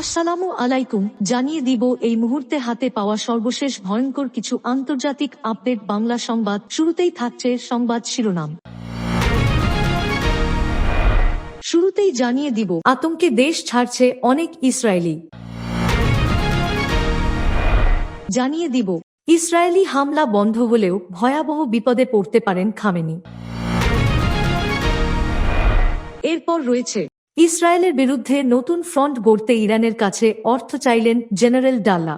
আসসালামু আলাইকুম, জানিয়ে দিব এই মুহূর্তে হাতে পাওয়া সর্বশেষ ভয়ঙ্কর কিছু আন্তর্জাতিক আপডেট বাংলা সংবাদ। শুরুতেই থাকছে সংবাদ শিরোনাম। শুরুতেই জানিয়ে দিব, আতঙ্কে দেশ ছাড়ছে অনেক ইসরায়েলি। জানিয়ে দিব, ইসরায়েলি হামলা বন্ধ হলেও ভয়াবহ বিপদে পড়তে পারেন খামেনি। এরপর রয়েছে ইসরায়েলের বিরুদ্ধে নতুন ফ্রন্ট গড়তে ইরানের কাছে অর্থ চাইলেন জেনারেল ডাল্লা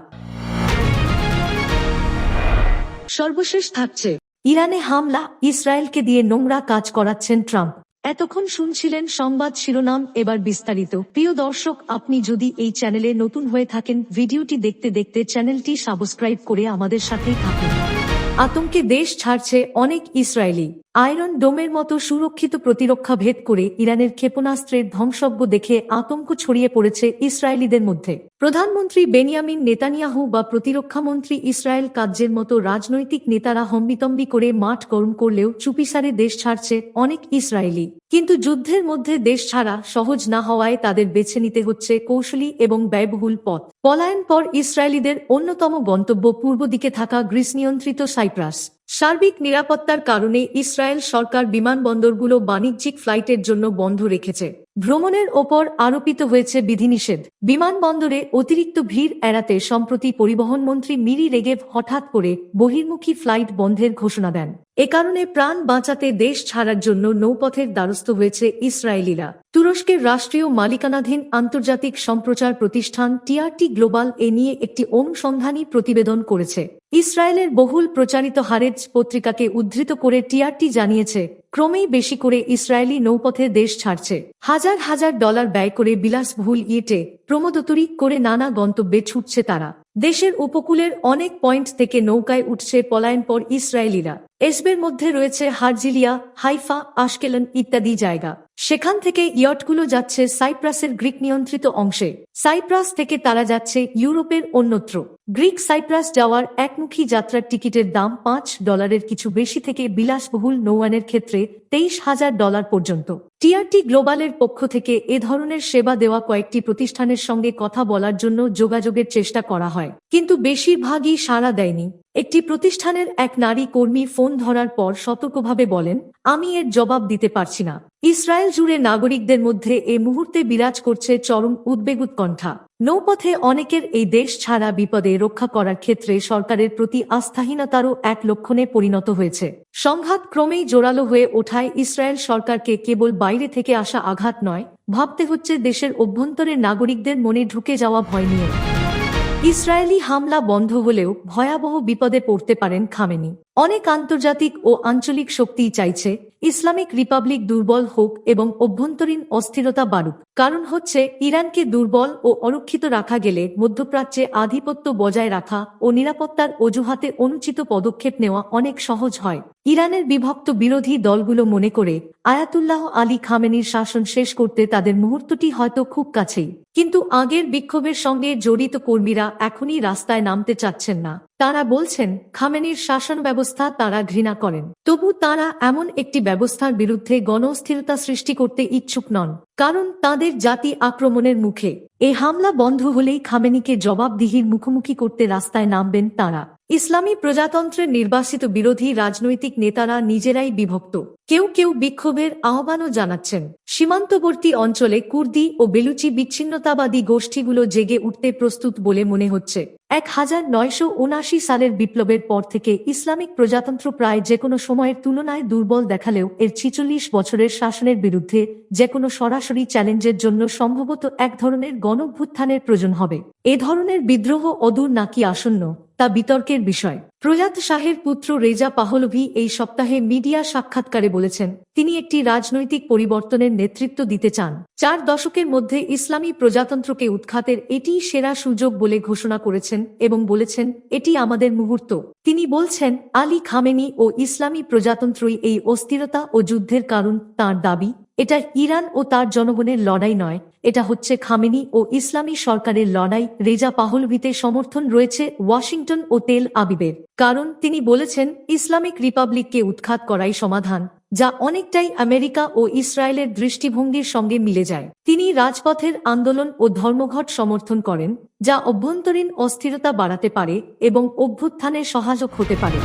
সর্বশেষ থাকছে। ইরানে হামলা ইসরায়েলকে দিয়ে নোংরা কাজ করাচ্ছেন ট্রাম্প। এতক্ষণ শুনছিলেন সংবাদ শিরোনাম এবার বিস্তারিত। প্রিয় দর্শক আপনি যদি এই চ্যানেলে নতুন হয়ে থাকেন ভিডিওটি দেখতে দেখতে চ্যানেলটি সাবস্ক্রাইব করে আমাদের সাথেই থাকুন। আতঙ্কে দেশ ছাড়ছে অনেক ইসরায়েলি। আয়রন ডোমের মতো সুরক্ষিত প্রতিরক্ষা ভেদ করে ইরানের ক্ষেপণাস্ত্রের ধ্বংসজ্ঞ দেখে আতঙ্ক ছড়িয়ে পড়েছে ইসরায়েলিদের মধ্যে। প্রধানমন্ত্রী বেনিয়ামিন নেতানিয়াহু বা প্রতিরক্ষামন্ত্রী ইসরায়েল কাজ্যের মতো রাজনৈতিক নেতারা হম্বিতম্বি করে মাঠ গরম করলেও চুপিসারে দেশ ছাড়ছে অনেক ইসরায়েলি। কিন্তু যুদ্ধের মধ্যে দেশ ছাড়া সহজ না হওয়ায় তাদের বেছে নিতে হচ্ছে কৌশলী এবং ব্যয়বহুল পথ। পলায়ন পর ইসরায়েলিদের অন্যতম গন্তব্য পূর্ব দিকে থাকা গ্রিস নিয়ন্ত্রিত সাইপ্রাস। সার্বিক নিরাপত্তার কারণে ইসরায়েল সরকার বিমানবন্দরগুলো বাণিজ্যিক ফ্লাইটের জন্য বন্ধ রেখেছে। ভ্রমণের ওপর আরোপিত হয়েছে বিধিনিষেধ। বিমানবন্দরে অতিরিক্ত ভিড় এড়াতে সম্প্রতি পরিবহন মন্ত্রী মিরি রেগেভ হঠাৎ করে বহির্মুখী ফ্লাইট বন্ধের ঘোষণা দেন। এ কারণে প্রাণ বাঁচাতে দেশ ছাড়ার জন্য নৌপথের দ্বারস্থ হয়েছে ইসরায়েলিরা। তুরস্কের রাষ্ট্রীয় মালিকানাধীন আন্তর্জাতিক সম্প্রচার প্রতিষ্ঠান টিআরটি গ্লোবাল এ নিয়ে একটি অনুসন্ধানী প্রতিবেদন করেছে। ইসরায়েলের বহুল প্রচারিত হারেজ পত্রিকাকে উদ্ধৃত করে টিআরটি জানিয়েছে ক্রমেই বেশি করে ইসরায়েলি নৌপথে দেশ ছাড়ছে। হাজার হাজার ডলার ব্যয় করে বিলাসবহুল ইয়েটে প্রমোদতরি করে নানা গন্তব্যে ছুটছে তারা। দেশের উপকূলের অনেক পয়েন্ট থেকে নৌকায় উঠছে পলায়ন পর ইসরায়েলিরা। এসবের মধ্যে রয়েছে হারজিলিয়া, হাইফা, আশকেলন ইত্যাদি জায়গা। সেখান থেকে ইয়টগুলো যাচ্ছে সাইপ্রাসের গ্রিক নিয়ন্ত্রিত অংশে। সাইপ্রাস থেকে তারা যাচ্ছে ইউরোপের অন্যত্র। গ্রিক সাইপ্রাস যাওয়ার একমুখী যাত্রার টিকিটের দাম পাঁচ ডলারের কিছু বেশি থেকে বিলাসবহুল নৌয়ানের ক্ষেত্রে তেইশ হাজার ডলার পর্যন্ত। টিআরটি গ্লোবালের পক্ষ থেকে এ ধরনের সেবা দেওয়া কয়েকটি প্রতিষ্ঠানের সঙ্গে কথা বলার জন্য যোগাযোগের চেষ্টা করা হয়। কিন্তু বেশিরভাগই সাড়া দেয়নি। একটি প্রতিষ্ঠানের এক নারী কর্মী ফোন ধরার পর সতর্কভাবে বলেন, আমি এর জবাব দিতে পারছি না। ইসরায়েল জুড়ে নাগরিকদের মধ্যে এ মুহূর্তে বিরাজ করছে চরম উদ্বেগ উৎকণ্ঠা নৌপথে অনেকের এই দেশ ছাড়া বিপদে রক্ষা করার ক্ষেত্রে সরকারের প্রতি আস্থাহীনতারও এক লক্ষণে পরিণত হয়েছে। সংঘাত ক্রমেই জোরালো হয়ে ওঠায় ইসরায়েল সরকারকে কেবল বাইরে থেকে আসা আঘাত নয়, ভাবতে হচ্ছে দেশের অভ্যন্তরের নাগরিকদের মনে ঢুকে যাওয়া ভয় নিয়ে ইসরায়েলি হামলা বন্ধ হলেও ভয়াবহ বিপদে পড়তে পারেন খামেনি। অনেক আন্তর্জাতিক ও আঞ্চলিক শক্তিই চাইছে, ইসলামিক রিপাবলিক দুর্বল হোক এবং অভ্যন্তরীণ অস্থিরতা বাড়ুক। কারণ হচ্ছে, ইরানকে দুর্বল ও অরক্ষিত রাখা গেলে মধ্যপ্রাচ্যে আধিপত্য বজায় রাখা ও নিরাপত্তার অজুহাতে অনুচিত পদক্ষেপ নেওয়া অনেক সহজ হয়। ইরানের বিভক্ত বিরোধী দলগুলো মনে করে, আয়াতুল্লাহ আলী খামেনির শাসন শেষ করতে তাদের মুহূর্তটি হয়তো খুব কাছেই। কিন্তু আগের বিক্ষোভের সঙ্গে জড়িত কর্মীরা এখনই রাস্তায় নামতে চাচ্ছেন না। তারা বলছেন, খামেনির শাসন ব্যবস্থা তারা ঘৃণা করেন। তবু তারা এমন একটি ব্যবস্থার বিরুদ্ধে গণস্থিরতা সৃষ্টি করতে ইচ্ছুক নন, কারণ তাদের জাতি আক্রমণের মুখে। এ হামলা বন্ধ হলেই খামেনিকে জবাবদিহির মুখোমুখি করতে রাস্তায় নামবেন তারা। ইসলামী প্রজাতন্ত্রের নির্বাসিত বিরোধী রাজনৈতিক নেতারা নিজেরাই বিভক্ত। কেউ কেউ বিক্ষোভের আহ্বানও জানাচ্ছেন। সীমান্তবর্তী অঞ্চলে কুর্দি ও বেলুচি বিচ্ছিন্নতাবাদী গোষ্ঠীগুলো জেগে উঠতে প্রস্তুত বলে মনে হচ্ছে। এক হাজার নয়শো উনাশি সালের বিপ্লবের পর থেকে ইসলামিক প্রজাতন্ত্র প্রায় যে কোনো সময়ের তুলনায় দুর্বল দেখালেও এর ছিচল্লিশ বছরের শাসনের বিরুদ্ধে যে কোনো সরাসরি চ্যালেঞ্জের জন্য সম্ভবত এক ধরনের গণভ্যুত্থানের প্রয়োজন হবে। এ ধরনের বিদ্রোহ অদূর নাকি আসন্ন? তা বিতর্কের বিষয়। প্রয়াত শাহের পুত্র রেজা পাহলভি এই সপ্তাহে মিডিয়া সাক্ষাৎকারে বলেছেন, তিনি একটি রাজনৈতিক পরিবর্তনের নেতৃত্ব দিতে চান। চার দশকের মধ্যে ইসলামী প্রজাতন্ত্রকে উৎখাতের এটিই সেরা সুযোগ বলে ঘোষণা করেছেন এবং বলেছেন, এটি আমাদের মুহূর্ত। তিনি বলছেন, আলী খামেনি ও ইসলামী প্রজাতন্ত্রই এই অস্থিরতা ও যুদ্ধের কারণ তার দাবি। এটা ইরান ও তার জনগণের লড়াই নয়। এটা হচ্ছে খামেনি ও ইসলামী সরকারের লড়াই। রেজা পাহলভিতে সমর্থন রয়েছে ওয়াশিংটন ও তেল আবিবের। কারণ তিনি বলেছেন, ইসলামিক রিপাবলিককে উৎখাত করাই সমাধান, যা অনেকটাই আমেরিকা ও ইসরায়েলের দৃষ্টিভঙ্গির সঙ্গে মিলে যায়। তিনি রাজপথের আন্দোলন ও ধর্মঘট সমর্থন করেন, যা অভ্যন্তরীণ অস্থিরতা বাড়াতে পারে এবং অভ্যুত্থানে সহায়ক হতে পারে।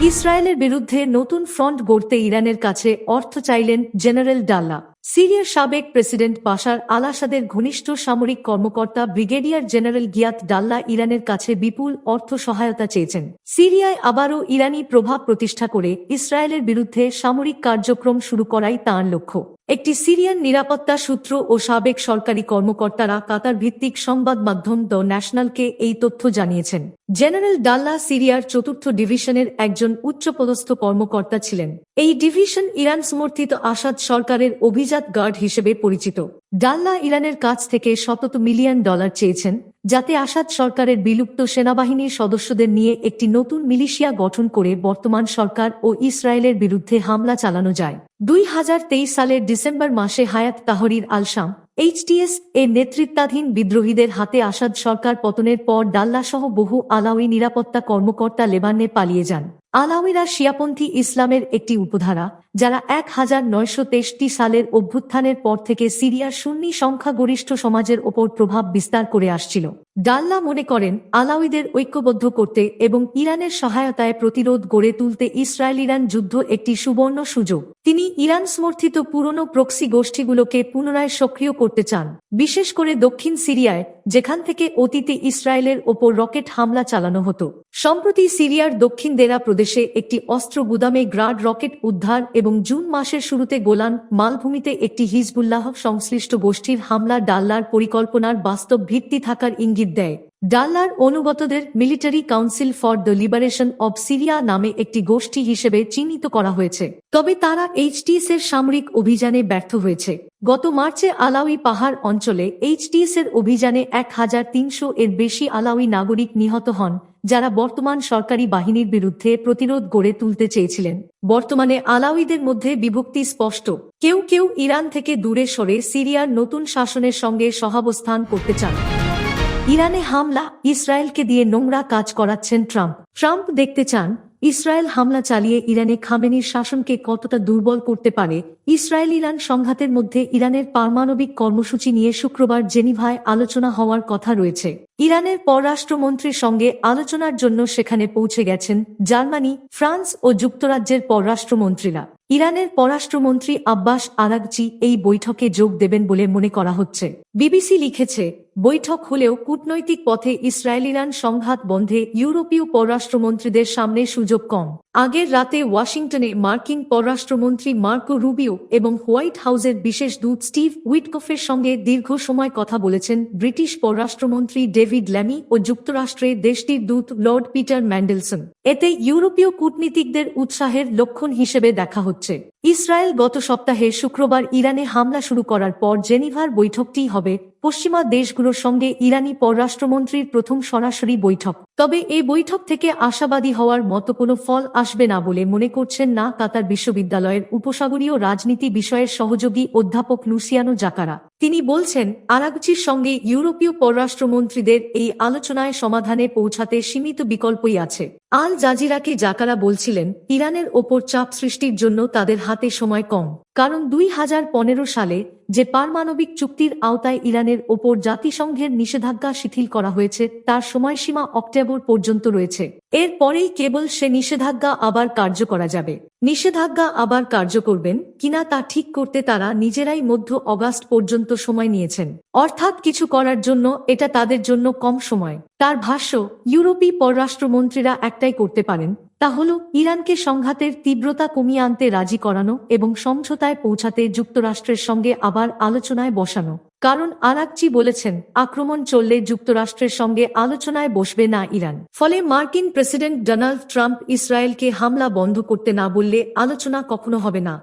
ইসরায়েলের বিরুদ্ধে নতুন ফ্রন্ট গড়তে ইরানের কাছে অর্থ চাইলেন জেনারেল ডাল্লা। সিরিয়ার সাবেক প্রেসিডেন্ট বাশার আল আসাদের ঘনিষ্ঠ সামরিক কর্মকর্তা ব্রিগেডিয়ার জেনারেল গিয়াত ডাল্লা ইরানের কাছে বিপুল অর্থ সহায়তা চেয়েছেন। সিরিয়ায় আবারও ইরানি প্রভাব প্রতিষ্ঠা করে ইসরায়েলের বিরুদ্ধে সামরিক কার্যক্রম শুরু করাই তাঁর লক্ষ্য। একটি সিরিয়ান নিরাপত্তা সূত্র ও সাবেক সরকারি কর্মকর্তারা কাতার ভিত্তিক সংবাদ মাধ্যম দ্য ন্যাশনালকে এই তথ্য জানিয়েছেন। জেনারেল ডাল্লা সিরিয়ার চতুর্থ ডিভিশনের একজন উচ্চপদস্থ কর্মকর্তা ছিলেন। এই ডিভিশন ইরান সমর্থিত আসাদ সরকারের অভিজাত গার্ড হিসেবে পরিচিত। ডাল্লা ইরানের কাছ থেকে শতত মিলিয়ন ডলার চেয়েছেন, যাতে আসাদ সরকারের বিলুপ্ত সেনাবাহিনীর সদস্যদের নিয়ে একটি নতুন মিলিশিয়া গঠন করে বর্তমান সরকার ও ইসরায়েলের বিরুদ্ধে হামলা চালানো যায়। দুই হাজার তেইশ সালের ডিসেম্বর মাসে হায়াত তাহরির আলসাম এইচটিএস এর নেতৃত্বাধীন বিদ্রোহীদের হাতে আসাদ সরকার পতনের পর ডাল্লাসহ বহু আলাউই নিরাপত্তা কর্মকর্তা লেবাননে পালিয়ে যান। আলাউইরা শিয়াপন্থী ইসলামের একটি উপধারা, যারা এক হাজার নয়শো তেষট্টি সালের অভ্যুত্থানের পর থেকে সিরিয়ার সুন্নি সংখ্যাগরিষ্ঠ সমাজের ওপর প্রভাব বিস্তার করে আসছিল। ডাল্লা মনে করেন, আলাউইদের ঐক্যবদ্ধ করতে এবং ইরানের সহায়তায় প্রতিরোধ গড়ে তুলতে ইসরায়েল ইরান যুদ্ধ একটি সুবর্ণ সুযোগ। তিনি ইরান সমর্থিত পুরনো প্রক্সি গোষ্ঠীগুলোকে পুনরায় সক্রিয় করতে চান, বিশেষ করে দক্ষিণ সিরিয়ায়, যেখান থেকে অতীতে ইসরায়েলের ওপর রকেট হামলা চালানো হতো। সম্প্রতি সিরিয়ার দক্ষিণ দেরা প্রদেশে একটি অস্ত্র গুদামে গ্রাড রকেট উদ্ধার এবং জুন মাসের শুরুতে গোলান মালভূমিতে একটি হিজবুল্লাহ সংশ্লিষ্ট গোষ্ঠীর হামলা, ডাল্লার পরিকল্পনার বাস্তব ভিত্তি থাকার ইঙ্গিত দেয়। ডাল্লার অনুগতদের military council for the liberation of Syria নামে একটি গোষ্ঠী হিসেবে চিহ্নিত করা হয়েছে। তবে তারা এইচটিএস এর সামরিক অভিযানে ব্যর্থ হয়েছে। গত মার্চে আলাউই পাহাড় অঞ্চলে এইচটিএস এর অভিযানে এক হাজার তিনশো এর বেশি আলাউই নাগরিক নিহত হন, যারা বর্তমান সরকারি বাহিনীর বিরুদ্ধে প্রতিরোধ গড়ে তুলতে চেয়েছিলেন। বর্তমানে আলাউইদের মধ্যে বিভক্তি স্পষ্ট। কেউ কেউ ইরান থেকে দূরে সরে সিরিয়ার নতুন শাসনের সঙ্গে সহাবস্থান করতে চান। ইরানে হামলা, ইসরায়েলকে দিয়ে নোংরা কাজ করাচ্ছেন ট্রাম্প। ট্রাম্প দেখতে চান, ইসরায়েল হামলা চালিয়ে ইরানে খামেনির শাসনকে কতটা দুর্বল করতে পারে। ইসরায়েল ইরান সংঘাতের মধ্যে ইরানের পারমাণবিক কর্মসূচি নিয়ে শুক্রবার জেনিভায় আলোচনা হওয়ার কথা রয়েছে। ইরানের পররাষ্ট্রমন্ত্রীর সঙ্গে আলোচনার জন্য সেখানে পৌঁছে গেছেন জার্মানি, ফ্রান্স ও যুক্তরাজ্যের পররাষ্ট্রমন্ত্রীরা। ইরানের পররাষ্ট্রমন্ত্রী আব্বাস আরাকজি এই বৈঠকে যোগ দেবেন বলে মনে করা হচ্ছে। বিবিসি লিখেছে বৈঠক হলেও কূটনৈতিক পথে ইসরায়েল ইরান সংঘাত বন্ধে ইউরোপীয় পররাষ্ট্রমন্ত্রীদের সামনে সুযোগ কম। আগের রাতে ওয়াশিংটনে মার্কিন পররাষ্ট্রমন্ত্রী মার্কো রুবিও এবং হোয়াইট হাউসের বিশেষ দূত স্টিভ উইটকফের সঙ্গে দীর্ঘ সময় কথা বলেছেন ব্রিটিশ পররাষ্ট্রমন্ত্রী ডেভিড ল্যামি ও যুক্তরাষ্ট্রে দেশটির দূত লর্ড পিটার ম্যান্ডেলসন। এতে ইউরোপীয় কূটনীতিকদের উৎসাহের লক্ষণ হিসেবে দেখা হচ্ছে। ইসরায়েল গত সপ্তাহে শুক্রবার ইরানে হামলা শুরু করার পর জেনিভার বৈঠকটি হবে পশ্চিমা দেশগুলোর সঙ্গে ইরানি পররাষ্ট্রমন্ত্রীর প্রথম সরাসরি বৈঠক। তবে এই বৈঠক থেকে আশাবাদী হওয়ার মতো কোনো ফল আসবে না বলে মনে করছেন না কাতার বিশ্ববিদ্যালয়ের উপসাগরীয় রাজনীতি বিষয়ের সহযোগী অধ্যাপক লুসিয়ানো জাকারা। তিনি বলছেন, আরাগুচির সঙ্গে ইউরোপীয় পররাষ্ট্রমন্ত্রীদের এই আলোচনায় সমাধানে পৌঁছাতে সীমিত বিকল্পই আছে। আল জাজিরাকে জাকারা বলছিলেন, ইরানের ওপর চাপ সৃষ্টির জন্য তাদের হাতে সময় কম। কারণ দুই হাজার পনেরো সালে যে পারমাণবিক চুক্তির আওতায় ইরানের ওপর জাতিসংঘের নিষেধাজ্ঞা শিথিল করা হয়েছে, তার সময়সীমা অক্টোবর পর্যন্ত রয়েছে। এরপরেই কেবল সে নিষেধাজ্ঞা আবার কার্য করা যাবে। নিষেধাজ্ঞা আবার কার্য করবেন কিনা তা ঠিক করতে তারা নিজেরাই মধ্য অগাস্ট পর্যন্ত সময় নিয়েছেন। অর্থাৎ কিছু করার জন্য এটা তাদের জন্য কম সময়। তার ভাষ্য, ইউরোপী পররাষ্ট্রমন্ত্রীরা একটাই করতে পারেন, তা হল ইরানকে সংঘাতের তীব্রতা কমিয়ে আনতে রাজি করানো এবং সমঝোতায় পৌঁছাতে যুক্তরাষ্ট্রের সঙ্গে আবার আলোচনায় বসানো। কারণ আরাকচি বলেছেন, আক্রমণ চললে যুক্তরাষ্ট্রের সঙ্গে আলোচনায় বসবে না ইরান। ফলে মার্কিন প্রেসিডেন্ট ডোনাল্ড ট্রাম্প ইসরায়েলকে হামলা বন্ধ করতে না বললে আলোচনা কখনো হবে না।